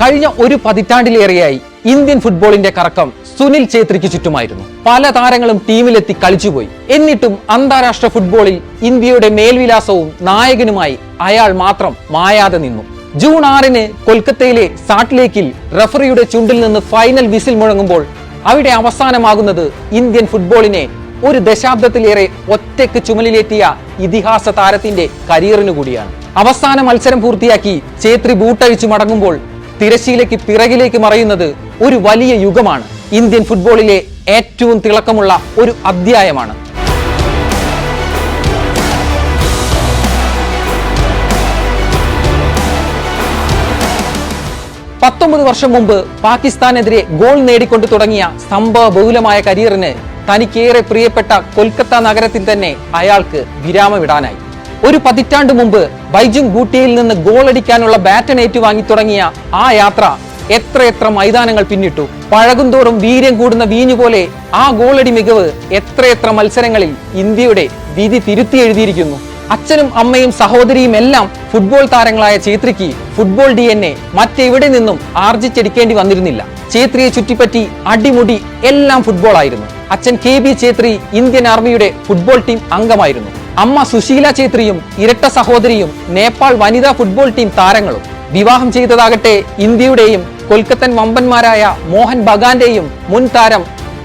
കഴിഞ്ഞ ഒരു പതിറ്റാണ്ടിലേറെയായി ഇന്ത്യൻ ഫുട്ബോളിന്റെ കറക്കം സുനിൽ ഛേത്രിക്ക് ചുറ്റുമായിരുന്നു. പല താരങ്ങളും ടീമിലെത്തി കളിച്ചുപോയി. എന്നിട്ടും അന്താരാഷ്ട്ര ഫുട്ബോളിൽ ഇന്ത്യയുടെ മേൽവിലാസവും നായകനുമായി അയാൾ മാത്രം മായാതെ നിന്നു. ജൂൺ ആറിന് കൊൽക്കത്തയിലെ സാട്ട് ലേക്കിൽ റഫറിയുടെ ചുണ്ടിൽ നിന്ന് ഫൈനൽ വിസിൽ മുഴങ്ങുമ്പോൾ അവിടെ അവസാനമാകുന്നത് ഇന്ത്യൻ ഫുട്ബോളിനെ ഒരു ദശാബ്ദത്തിലേറെ ഒറ്റയ്ക്ക് ചുമലിലേറ്റിയ ഇതിഹാസ താരത്തിന്റെ കരിയറിനു കൂടിയാണ് അവസാന മത്സരം പൂർത്തിയാക്കി ചേത്രി ബൂട്ടഴിച്ചു മടങ്ങുമ്പോൾ തിരശീലയ്ക്ക് പിറകിലേക്ക് മറയുന്നത് ഒരു വലിയ യുഗമാണ്. ഇന്ത്യൻ ഫുട്ബോളിലെ ഏറ്റവും തിളക്കമുള്ള ഒരു അധ്യായമാണ്. പത്തൊമ്പത് വർഷം മുമ്പ് പാകിസ്ഥാനെതിരെ ഗോൾ നേടിക്കൊണ്ട് തുടങ്ങിയ സംഭവ ബഹുലമായ കരിയറിന് തനിക്കേറെ പ്രിയപ്പെട്ട കൊൽക്കത്ത നഗരത്തിൽ തന്നെ അയാൾക്ക് വിരാമമിടാനായി. ഒരു പതിറ്റാണ്ട് മുമ്പ് ബൈജുങ് ഗൂട്ടിയിൽ നിന്ന് ഗോളടിക്കാനുള്ള ബാറ്റൺ ഏറ്റുവാങ്ങി തുടങ്ങിയ ആ യാത്ര എത്രയെത്ര മൈതാനങ്ങൾ പിന്നിട്ടു. പഴകുന്തോറും വീര്യം കൂടുന്ന വീഞ്ഞു പോലെ ആ ഗോളടി മികവ് എത്രയെത്ര മത്സരങ്ങളിൽ ഇന്ത്യയുടെ വിധി തിരുത്തി എഴുതിയിരിക്കുന്നു. അച്ഛനും അമ്മയും സഹോദരിയും എല്ലാം ഫുട്ബോൾ താരങ്ങളായ ചേത്രിക്ക് ഫുട്ബോൾ ഡി എൻ എ മറ്റെവിടെ നിന്നും ആർജിച്ചെടുക്കേണ്ടി വന്നിരുന്നില്ല. ചേത്രിയെ ചുറ്റിപ്പറ്റി അടിമുടി എല്ലാം ഫുട്ബോൾ ആയിരുന്നു. അച്ഛൻ കെ ബി ചേത്രി ഇന്ത്യൻ ആർമിയുടെ ഫുട്ബോൾ ടീം അംഗമായിരുന്നു. അമ്മ സുശീല ചേത്രിയും ഇരട്ട സഹോദരിയും നേപ്പാൾ വനിതാ ഫുട്ബോൾ ടീം താരങ്ങളും വിവാഹം ചെയ്തതാകട്ടെ ഇന്ത്യയുടെയും കൊൽക്കത്തൻ വമ്പന്മാരായ മോഹൻ ബഗാന്റെയും മുൻ താരം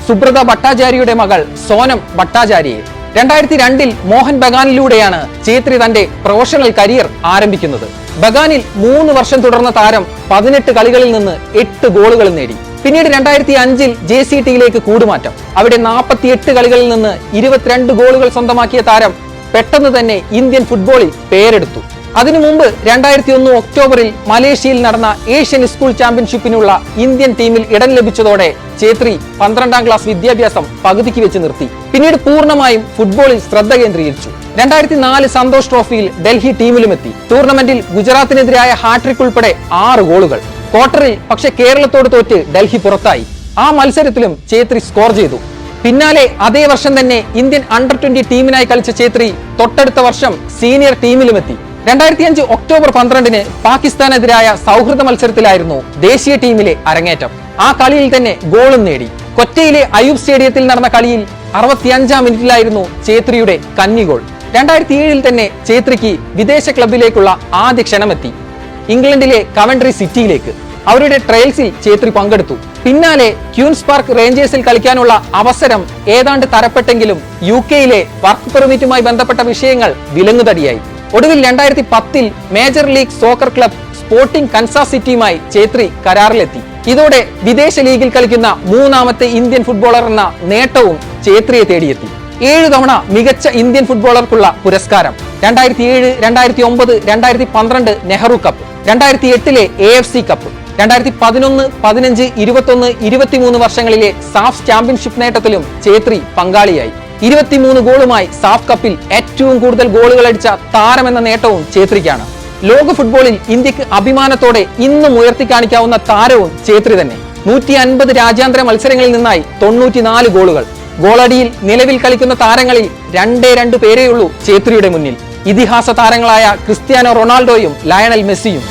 സുബ്രത ഭട്ടാചാര്യയുടെ മകൾ സോനം ഭട്ടാചാര്യയെ രണ്ടായിരത്തി രണ്ടിൽ മോഹൻ ബഗാനിലൂടെയാണ് ചേത്രി തന്റെ പ്രൊഫഷണൽ കരിയർ ആരംഭിക്കുന്നത്. ബഗാനിൽ മൂന്ന് വർഷം തുടർന്ന താരം പതിനെട്ട് കളികളിൽ നിന്ന് എട്ട് ഗോളുകൾ നേടി. പിന്നീട് രണ്ടായിരത്തി അഞ്ചിൽ ജെ സി ടിയിലേക്ക് കൂടുമാറ്റം. അവിടെ നാൽപ്പത്തിയെട്ട് കളികളിൽ നിന്ന് ഇരുപത്തിരണ്ട് ഗോളുകൾ സ്വന്തമാക്കിയ താരം പെട്ടെന്ന് തന്നെ ഇന്ത്യൻ ഫുട്ബോളിൽ പേരെടുത്തു. അതിനു മുമ്പ് രണ്ടായിരത്തി ഒന്ന് ഒക്ടോബറിൽ മലേഷ്യയിൽ നടന്ന ഏഷ്യൻ സ്കൂൾ ചാമ്പ്യൻഷിപ്പിനുള്ള ഇന്ത്യൻ ടീമിൽ ഇടം ലഭിച്ചതോടെ ഛേത്രി പന്ത്രണ്ടാം ക്ലാസ് വിദ്യാഭ്യാസം പകുതിക്ക് വെച്ച് നിർത്തി. പിന്നീട് പൂർണമായും ഫുട്ബോളിൽ ശ്രദ്ധ കേന്ദ്രീകരിച്ചു. രണ്ടായിരത്തി നാല് സന്തോഷ് ട്രോഫിയിൽ ഡൽഹി ടീമിലുമെത്തി ടൂർണമെന്റിൽ ഗുജറാത്തിനെതിരായ ഹാട്രിക് ഉൾപ്പെടെ ആറ് ഗോളുകൾ. ക്വാർട്ടറിൽ പക്ഷെ കേരളത്തോട് തോറ്റ് ഡൽഹി പുറത്തായി. ആ മത്സരത്തിലും ഛേത്രി സ്കോർ ചെയ്തു. പിന്നാലെ അതേ വർഷം തന്നെ ഇന്ത്യൻ അണ്ടർ ട്വന്റി ടീമിനായി കളിച്ച ഛേത്രി തൊട്ടടുത്ത വർഷം സീനിയർ ടീമിലുമെത്തി രണ്ടായിരത്തി അഞ്ച് ഒക്ടോബർ പന്ത്രണ്ടിന് പാകിസ്ഥാനെതിരായ സൗഹൃദ മത്സരത്തിലായിരുന്നു ദേശീയ ടീമിലെ അരങ്ങേറ്റം. ആ കളിയിൽ തന്നെ ഗോളും നേടി. കൊറ്റയിലെ അയൂബ് സ്റ്റേഡിയത്തിൽ നടന്ന കളിയിൽ അറുപത്തിയഞ്ചാം മിനിറ്റിലായിരുന്നു ഛേത്രിയുടെ കന്നി ഗോൾ രണ്ടായിരത്തി ഏഴിൽ തന്നെ ഛേത്രിക്ക് വിദേശ ക്ലബിലേക്കുള്ള ആദ്യ ക്ഷണമെത്തി. ഇംഗ്ലണ്ടിലെ കവൻട്രി സിറ്റിയിലേക്ക് അവരുടെ ട്രയൽസിൽ ചേത്രി പങ്കെടുത്തു. പിന്നാലെ ക്യൂൻസ് പാർക്ക് റേഞ്ചേഴ്സിൽ കളിക്കാനുള്ള അവസരം ഏതാണ്ട് തരപ്പെട്ടെങ്കിലും യു കെയിലെ വർക്ക് പെർമിറ്റുമായി ബന്ധപ്പെട്ട വിഷയങ്ങൾ വിലങ്ങുതടിയായി. ഒടുവിൽ രണ്ടായിരത്തി പത്തിൽ major league soccer club sporting Kansas സിറ്റിയുമായി Chhetri കരാറിലെത്തി. ഇതോടെ വിദേശ ലീഗിൽ കളിക്കുന്ന മൂന്നാമത്തെ ഇന്ത്യൻ ഫുട്ബോളർ എന്ന നേട്ടവും ചേത്രിയെ തേടിയെത്തി. ഏഴ് തവണ മികച്ച ഇന്ത്യൻ ഫുട്ബോളർക്കുള്ള പുരസ്കാരം. രണ്ടായിരത്തി ഏഴ് രണ്ടായിരത്തി ഒമ്പത് രണ്ടായിരത്തി പന്ത്രണ്ട് നെഹ്റു കപ്പ് രണ്ടായിരത്തി എട്ടിലെ എ എഫ് സി കപ്പ് രണ്ടായിരത്തി പതിനൊന്ന് പതിനഞ്ച് ഇരുപത്തൊന്ന് ഇരുപത്തിമൂന്ന് വർഷങ്ങളിലെ സാഫ് ചാമ്പ്യൻഷിപ്പ് നേട്ടത്തിലും ചേത്രി പങ്കാളിയായി. ഇരുപത്തിമൂന്ന് ഗോളുമായി സാഫ് കപ്പിൽ ഏറ്റവും കൂടുതൽ ഗോളുകൾ അടിച്ച താരമെന്ന നേട്ടവും ചേത്രിക്കാണ് ലോക ഫുട്ബോളിൽ ഇന്ത്യയ്ക്ക് അഭിമാനത്തോടെ ഇന്നും ഉയർത്തി കാണിക്കാവുന്ന താരവും ചേത്രി തന്നെ. നൂറ്റി അൻപത് രാജ്യാന്തര മത്സരങ്ങളിൽ നിന്നായി തൊണ്ണൂറ്റിനാല് ഗോളുകൾ. ഗോളടിയിൽ നിലവിൽ കളിക്കുന്ന താരങ്ങളിൽ രണ്ടേ രണ്ട് പേരേയുള്ളൂ ചേത്രിയുടെ മുന്നിൽ. ഇതിഹാസ താരങ്ങളായ ക്രിസ്ത്യാനോ റൊണാൾഡോയും ലയണൽ മെസ്സിയും.